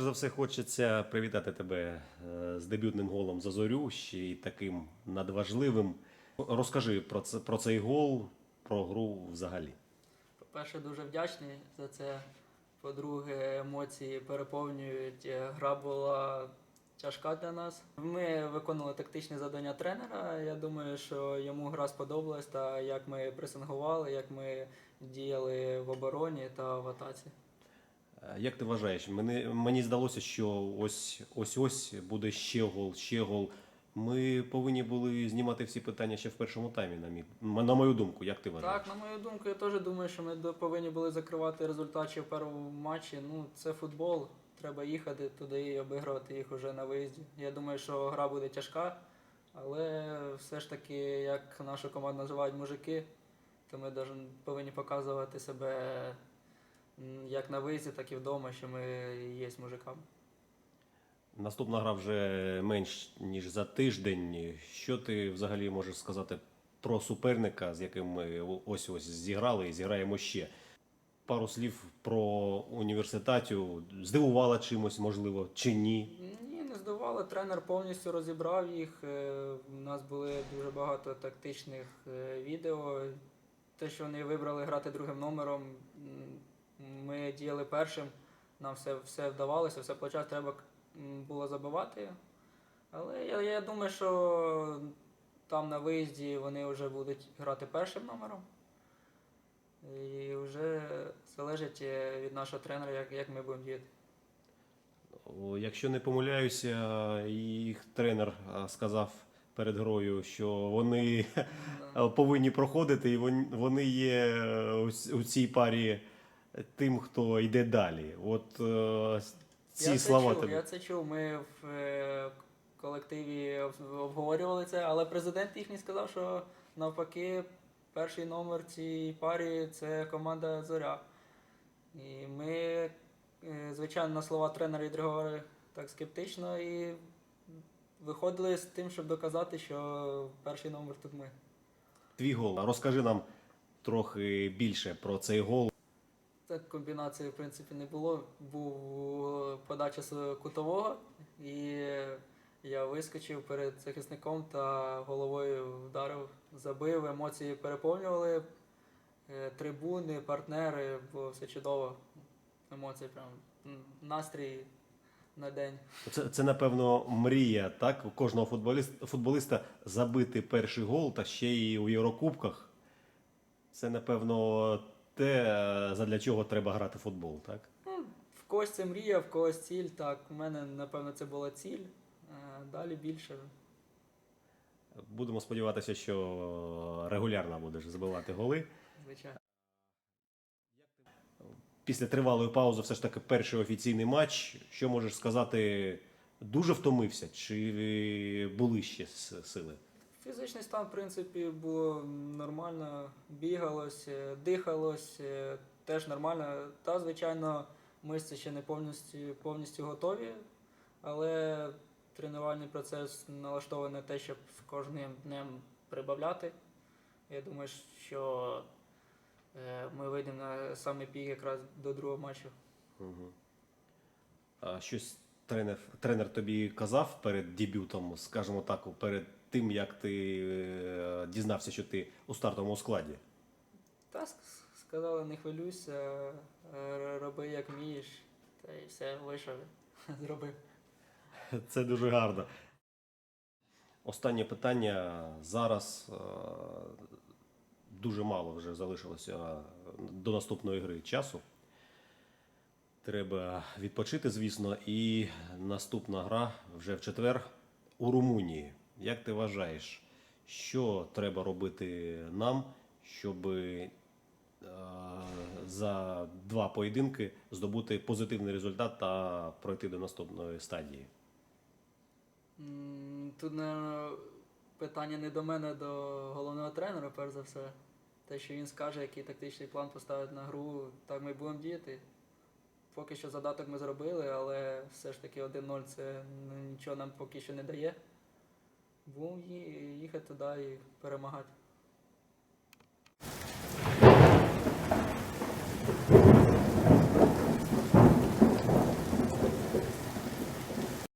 все хочеться привітати тебе е, з дебютним голом за зорю, ще й таким надважливим. Розкажи про це про цей гол, про гру взагалі. По-перше, дуже вдячний за це. По-друге, емоції переповнюють. Е, Гра була тяжка для нас. Ми виконали тактичні завдання тренера. Я думаю, що йому гра сподобалась та як ми пресингували, як ми діяли в обороні та в атаці. Е, Як ти вважаєш? Мені, мені здалося, що ось ось ось буде ще гол, ще гол. Ми повинні були знімати всі питання ще в першому таймі, на, мій, на мою думку. Як ти вважаєш? Так, на мою думку, я теж думаю, що ми повинні були закривати результат ще в першому матчі. Ну, це футбол. Треба їхати туди і обігрувати їх уже на виїзді. Я думаю, що гра буде тяжка, але все ж таки, як нашу команду називають мужики, то ми повинні показувати себе як на виїзді, так і вдома, що ми є мужиками. Наступна гра вже менш ніж за тиждень. Що ти взагалі можеш сказати про суперника, з яким ми ось ось зіграли і зіграємо ще? Пару слів про університатів. Здивувала чимось, можливо, чи ні? Ні, не здавали. Тренер повністю розібрав їх. Е, У нас були дуже багато тактичних е, відео. Те, що вони вибрали грати другим номером, ми діяли першим. Нам все, все вдавалося, все почав треба було забивати. Але я, я думаю, що там на виїзді вони вже будуть грати першим номером. І вже залежить е, від нашого тренера, як, як ми будемо діяти. Якщо не помиляюся, їх тренер сказав перед грою, що вони Да. повинні проходити, і вони є е, у цій парі тим, хто йде далі. От е, ці я слова це чув, тобі. Я це чув. Ми в е, колективі обговорювали це, але президент їхній сказав, що навпаки, перший номер цій парі це команда Зоря. І ми, е, звичайно, на слова тренера відреагували так скептично і виходили з тим, щоб доказати, що перший номер тут ми. Твій гол. Розкажи нам трохи більше про цей гол. Так комбінації, в принципі, не було. Був е, подача з кутового, і я вискочив перед захисником та головою вдарив, забив, емоції переповнювали. Е, Трибуни, партнери, було все чудово. Емоції прям настрій на день. Це, це напевно, мрія так, у кожного футболіста, футболіста забити перший гол та ще й у Єврокубках. Це, напевно, те, е, задля чого треба грати в футбол, так? Ну, в когось це мрія, в когось ціль. Так, у мене, напевно, це була ціль. Е, Далі більше. Будемо сподіватися, що регулярно будеш забивати голи. Звичайно. Після тривалої паузи, все ж таки, перший офіційний матч. Що можеш сказати? Дуже втомився? Чи були ще сили? Фізичний стан, в принципі, було нормально, бігалось, е, дихалось, е, теж нормально. Та, звичайно, мишці ще не повністю, повністю готові, але тренувальний процес налаштований на те, щоб з кожним днем прибавляти. Я думаю, що е, ми вийдемо на самий пік якраз до другого матчу. Угу. А щось тренер, тренер тобі казав перед дебютом, скажімо так, перед тим, як ти е, дізнався, що ти у стартовому складі? Та сказали, не хвилюйся, е, роби як вмієш, та й все, вийшов, зробив. Це дуже гарно. Останнє питання. Зараз е, дуже мало вже залишилося до наступної гри часу. Треба відпочити, звісно, і наступна гра вже в четвер у Румунії. Як ти вважаєш, що треба робити нам, щоб е, за два поєдинки здобути позитивний результат та пройти до наступної стадії? Тут питання не до мене, до головного тренера, перш за все. Те, що він скаже, який тактичний план поставить на гру, так ми будемо діяти. Поки що задаток ми зробили, але все ж таки 1-0 це ну, нічого нам поки що не дає. Будемо їхати туди і перемагати.